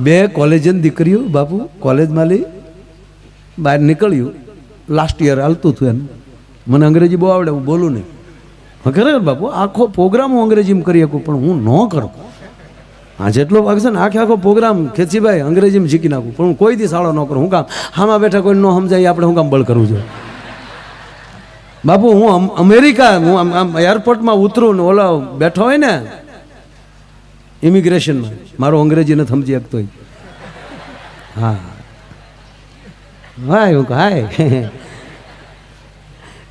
બે કોલેજની દીકરીઓ, બાપુ, કોલેજમાં લઈ બહાર નીકળ્યું. લાસ્ટ યર હાલતું હતું એનું. મને અંગ્રેજી બહુ આવડે, હું બોલું નહીં. હા બાપુ, આખો પ્રોગ્રામ હું અંગ્રેજીમાં કરી શકું, પણ હું ન કરું. હા, જેટલો ભાગ છે ને, આખે આખો પ્રોગ્રામ ખેચીભાઈ અંગ્રેજીમાં શીખી નાખું. પણ હું કોઈ દી સાળો ન કરું. હું કામ હામાં બેઠા કોઈ ન સમજાય, આપણે હું કામ બળ કરવું જોઈએ? બાપુ, હું અમેરિકા, હું આમ એરપોર્ટમાં ઉતરું ને ઓલો બેઠો હોય ને ઇમિગ્રેશનમાં મારો અંગ્રેજી નથી સમજી શકતો. હા હાય કહું, હાય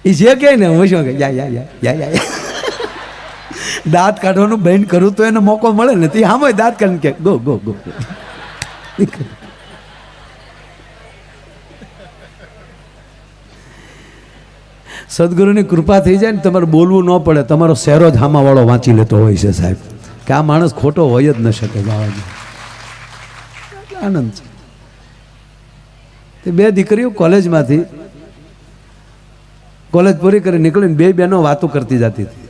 એ જે કહે ને હું શું યા યા યા યા યા. દાંત કાઢવાનું બેન્ડ કરું તો એને મોકો મળે ને તે આમાં દાંત કાઢીને કે ગો ગો ગો. સદગુરુની કૃપા થઈ જાય ને તમારે બોલવું ન પડે તમારો શેરો જ હામાવાળો વાંચી લેતો હોય છે સાહેબ કે આ માણસ ખોટો હોય જ ન શકે બાવાજી આનંદ છે. તે બે દીકરીઓ કોલેજમાંથી કોલેજ પૂરી કરી નીકળીને બે બહેનો વાતો કરતી જતી હતી.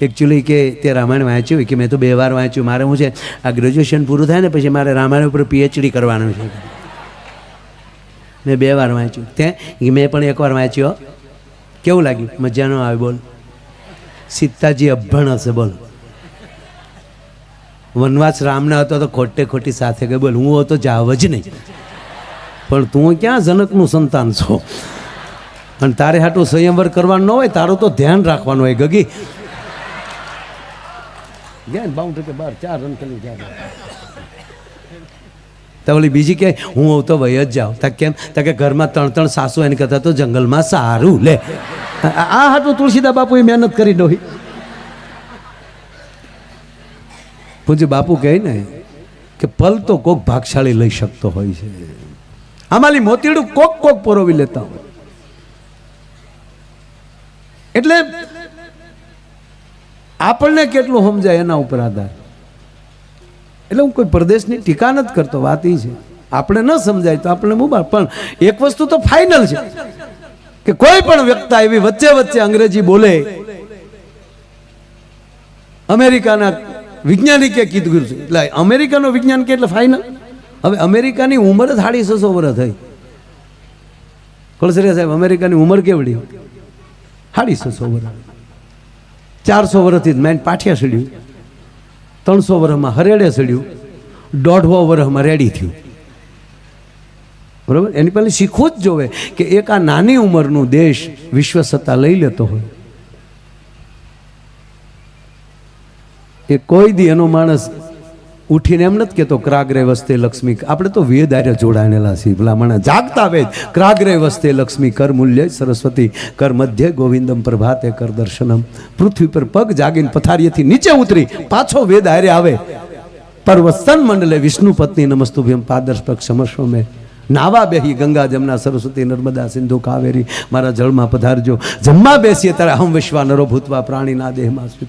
એકચ્યુઅલી કે તે રામાયણ વાંચ્યું કે મેં તો બે વાર વાંચ્યું, મારે હું છે, આ ગ્રેજ્યુએશન પૂરું થાય ને પછી મારે રામાયણ ઉપર પીએચડી કરવાનું છે. મેં બે વાર વાંચ્યું. ત્યાં મેં પણ એકવાર વાંચ્યો. કેવું લાગ્યું? મજાનો આવે? બોલ. સીતાજી અભણ હશે, બોલ. વનવાસ રામના હતો તો ખોટે ખોટી સાથે કે બોલ, હું હતો જાવ જ નહીં. પણ તું ક્યાં જનકનું સંતાન છો? અને તારે હાટું સંયમવર કરવાનું ન હોય, તારું તો ધ્યાન રાખવાનું હોય, ગગી. ગયા બાઉન્ડ્રી કે બાર ચાર રન કરી જાય. તો ઓલી બીજી કે, હું હોઉં તો વય જ જાઉં. તા કેમ? તા કે ઘરમાં ત્રણ ત્રણ સાસુ, એને કહેતા તો જંગલમાં સારું, લે. આ હાટું તુલસીદા બાપુએ મહેનત કરી ડોહી. પૂજ્ય બાપુ કહે ને કે પલ તો કોક ભાગશાળી લઈ શકતો હોય છે. આમાંલી મોતીડું કોક કોક પરોવી લેતા હોય. એટલે આપણને કેટલું સમજાય એના ઉપર આધાર. એટલે હું કોઈ પ્રદેશની ટીકા નથી કરતો, વાત એ છે. આપણે ન સમજાય તો આપણે મોબાઈલ પણ એક વસ્તુ તો ફાઇનલ છે કે કોઈ પણ વ્યક્તા એવી વચ્ચે વચ્ચે અંગ્રેજી બોલે, અમેરિકાના વૈજ્ઞાનિકે કીધું છે. એટલે અમેરિકાનો વિજ્ઞાન કે એટલે ફાઇનલ હવે અમેરિકાની ઉંમર જ સાડી છસો વર્ષ થઈ. કળસરિયા સાહેબ, અમેરિકાની ઉંમર કેવડી સાડી છસો વર્ષ. ચારસો વર્ષથી મેન પાઠિયા સડ્યું ત્રણસો વર્ષમાં હરેડે સડ્યું દોઢસો વર્ષમાં રેડી થયું. બરાબર? એની પહેલાં શીખવું જ જોવે કે એક આ નાની ઉંમરનું દેશ વિશ્વ સત્તા લઈ લેતો હોય. એ કોઈ દી એનો માણસ ઉઠીને એમ નથી કહેતો, ક્રાગરે વસ્તે લક્ષ્મી આપણે તો વેદ આર્ય જોડાયેલા છીએ. ભલામણા જાગતા વેદ. ક્રાગરે વસ્તે લક્ષ્મી કર મૂલ્ય સરસ્વતી કર મધ્ય ગોવિંદમ પ્રભાતે કર દર્શનમ. પૃથ્વી પર પગ જાગીને પથારીએથી નીચે ઉતરી પાછો વેદ આર્ય આવે. પર્વસ્તન મંડલે વિષ્ણુ પત્ની નમસ્તુભ્યમ પાદર્શપક સમસ્વ મેં નાવા બેહી ગંગા જમના સરસ્વતી નર્મદા સિંધુ કાવેરી. મારા જળમાં પધારજો. જમવા બેસીએ ત્યારે હમ વિશ્વા નરો ભૂતવા પ્રાણીના દેહમાં સ્વીત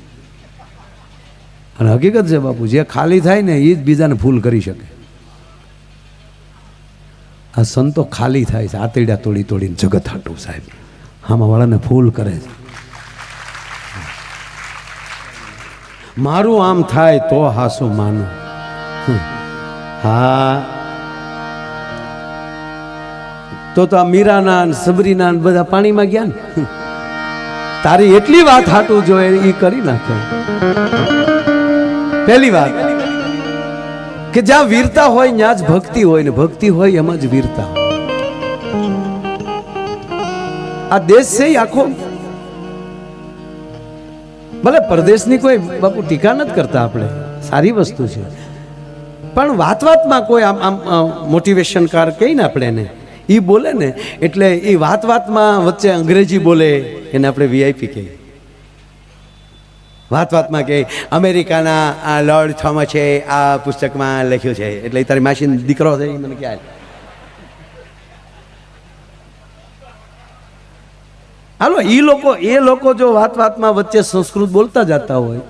અને હકીકત છે બાપુ, જે ખાલી થાય ને એ જ બીજાને ફૂલ કરી શકે. આ સંતો ખાલી થાય છે, આતરડા તોડી તોડીને જગત હાટું સાહેબ. આમાં ફૂલ કરે છે. મારું આમ થાય તો હાસુ માનું. હા. તો તો આ મીરાના સબરીના બધા પાણીમાં ગયા ને. તારી એટલી વાત હાટું જોઈએ એ કરી નાખે. પહેલી વાત, કે જ્યાં વીરતા હોય, ત્યાં જ ભક્તિ હોય ને ભક્તિ હોય, એમાં જ વીરતા આ દેશ છે આખો? ભલે પરદેશની કોઈ બાપુ ટીકા નથી કરતા આપણે, સારી વસ્તુ છે. પણ વાત વાતમાં કોઈ આમ આમ મોટિવેશન કાર કહીએ ને આપણે એને એ બોલે ને, એટલે એ વાત વાતમાં વચ્ચે અંગ્રેજી બોલે, એને આપણે વીઆઈપી કહીએ. વાત વાતમાં કે અમેરિકાના આ લોર્ડ થોમસે આ પુસ્તકમાં લખ્યું છે. એટલે તારી માસીનો દીકરો છે મને ખ્યાલ. હાલો એ લોકો એ લોકો જો વાત વાતમાં વચ્ચે સંસ્કૃત બોલતા જતા હોય,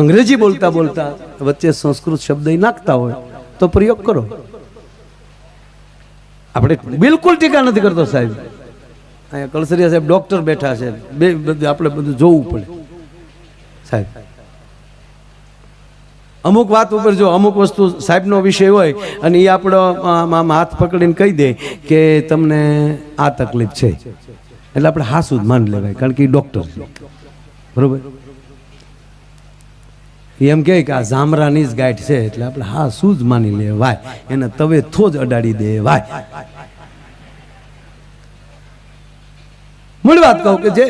અંગ્રેજી બોલતા બોલતા વચ્ચે સંસ્કૃત શબ્દ નાખતા હોય, તો પ્રયોગ કરો. આપણે બિલકુલ ટીકા નથી કરતો સાહેબ. અહીંયા કલસરિયા સાહેબ ડોક્ટર બેઠા છે. બે, બધું આપણે બધું જોવું પડે. સાહેબ. અમુક વાત ઉપર જો અમુક વસ્તુ સાહેબનો વિષય હોય અને એ આપણો આમ હાથ પકડીને કહી દે કે તમને આ તકલીફ છે. એટલે આપણે હાસું જ માની લેવાય, કારણ કે એ ડૉક્ટર બરોબર? એમ કહે કે આ જામરાની જ ગાંઠ છે, એટલે આપણે હા શું જ માની લેવાય, એને તવે થો જ અડાડી દેવાય. મૂળ વાત કહું કે જે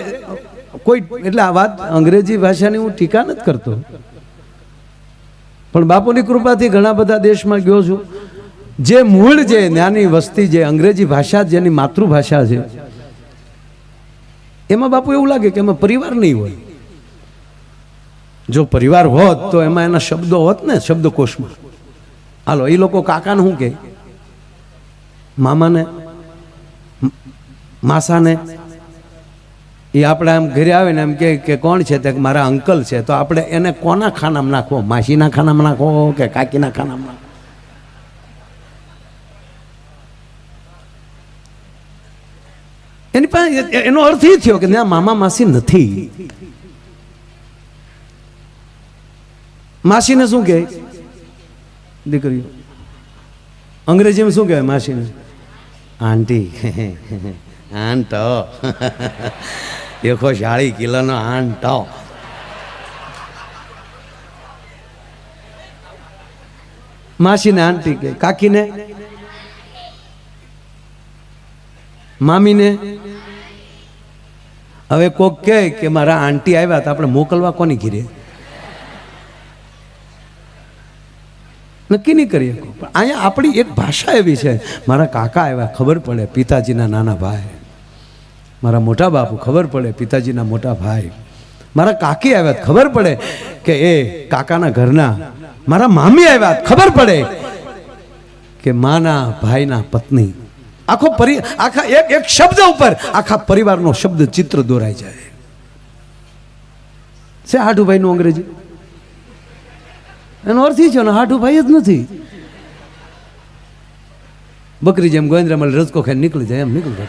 કોઈ એટલે આ વાત અંગ્રેજી ભાષાની હું ટીકા નથી કરતો. પણ બાપુની કૃપાથી ઘણા બધા દેશમાં ગયો છું. જે મૂળ જે જ્ઞાની વસ્તી જે અંગ્રેજી ભાષા જેની માતૃભાષા છે, એમાં બાપુ એવું લાગે કે એમાં પરિવાર નહીં હોય. જો પરિવાર હોત તો એમાં એના શબ્દો હોત ને, શબ્દકોશમાં. હાલો, એ લોકો કાકાને શું કે મામાને માસાને એ આપણે આમ ઘરે આવે ને એમ કહે કે કોણ છે? તે મારા અંકલ છે. તો આપણે એને કોના ખાનામાં નાખવો? માસીના ખાનામાં નાખવો કે કાકીના ખાનામાં નાખવો? એની પાસે એનો અર્થ એ થયો કે ત્યાં મામા માસી નથી. માસીને શું કહે? દીકરીઓ, અંગ્રેજીમાં શું કહેવાય માસીને? આંટી. આંટો દેખો ચાળી કિલોનો માસી માસીને આંટી કે કાકીને? મામીને? હવે કોક કહે કે મારા આંટી આવ્યા તો આપણે મોકલવા કોની ઘીરે? નક્કી નહીં કરી અહીંયા આપણી એક ભાષા એવી છે, મારા કાકા આવ્યા, ખબર પડે, પિતાજીના નાના ભાઈ. મારા મોટા બાપુ, ખબર પડે, પિતાજીના મોટા ભાઈ. મારા કાકી આવ્યા, ખબર પડે કે એ કાકાના ઘરના મારા મામી આવ્યા, ખબર પડે કે માના ભાઈના પત્ની. આખો પરિ, આખા એક એક શબ્દ ઉપર આખા પરિવારનો શબ્દ ચિત્ર દોરાઈ જાય. છે હાડુભાઈનું અંગ્રેજી? એનો અર્થ એ છે ને હાઠુભાઈ જ નથી. બકરી જેમ ગોવિંદ્રમલ રજકો ખાઈ નીકળી જાય, એમ નીકળી જાય.